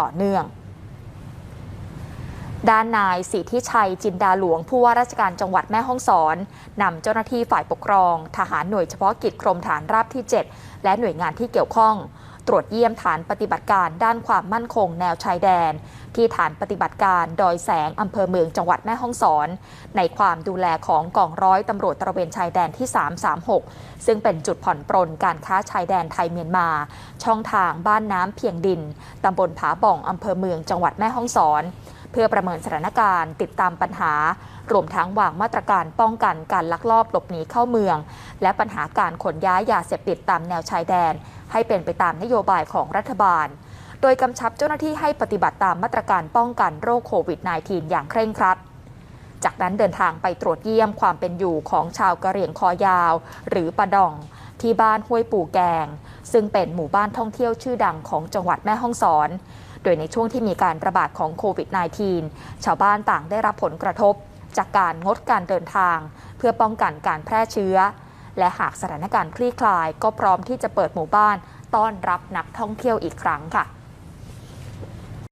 ต่อเนื่อง ด้านนายสิทธิชัยจินดาหลวง ผู้ว่าราชการจังหวัดแม่ฮ่องสอนนำเจ้าหน้าที่ฝ่ายปกครอง ทหารหน่วยเฉพาะกิจกรมฐานราบที่ 7 และหน่วยงานที่เกี่ยวข้อง ตรวจเยี่ยมฐานปฏิบัติการด้านความมั่นคงแนวชายแดน ที่ฐานปฏิบัติการดอยแสงอำเภอเมืองจังหวัดแม่ฮ่องสอน ในความดูแลของกองร้อยตำรวจตระเวนชายแดนที่ 336 ซึ่งเป็นจุดผ่อนปรนการค้าชายแดนไทยเมียนมา ช่องทางบ้านน้ำเพียงดินตำบลผาบ่องอำเภอเมืองจังหวัดแม่ฮ่องสอนเพื่อประเมินสถานการณ์ติดตามปัญหา รวมทั้งวางมาตรการป้องกันการลักลอบหลบหนีเข้าเมือง และปัญหาการขนย้ายยาเสพติดตามแนวชายแดน ให้เป็นไปตามนโยบายของรัฐบาล โดยกำชับเจ้าหน้าที่ให้ปฏิบัติตามมาตรการป้องกันโรคโควิด -19 อย่างเคร่งครัด จากนั้นเดินทางไปตรวจเยี่ยมความเป็นอยู่ของชาวกะเหรี่ยงคอยาว หรือปะดอง ที่บ้านห้วยปู่แกง ซึ่งเป็นหมู่บ้านท่องเที่ยวชื่อดังของจังหวัดแม่ฮ่องสอน โดยในช่วงที่มีการระบาดของโควิด -19 ชาวบ้านต่างได้รับผลกระทบจากการงดการเดินทาง เพื่อป้องกันการแพร่เชื้อ และหากสถานการณ์คลี่คลาย ก็พร้อมที่จะเปิดหมู่บ้านต้อนรับนักท่องเที่ยวอีกครั้งค่ะ